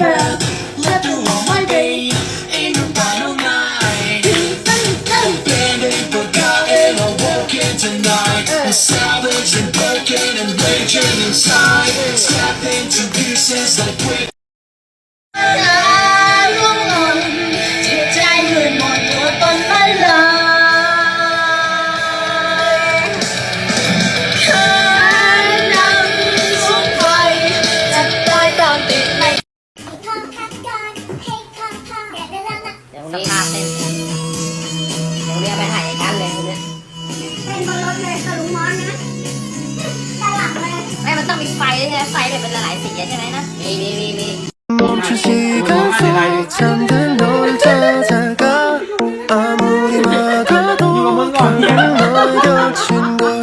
Let my day in the final night. Forgotten, I'm tonight. Savage and broken and raging inside. Snap into pieces like. สภาพเต้นอย่างเนี้ยไปถ่ายกันเลยเนี่ยเป็นบอลรถเลยสลุงมอนนะจะหลับเลยไม่มันต้องมีไฟใช่ไหมไฟเนี่ยเป็นหลายสีใช่ไหมนะมีมีมีมีอยู่กับมึงก่อนเนี่ย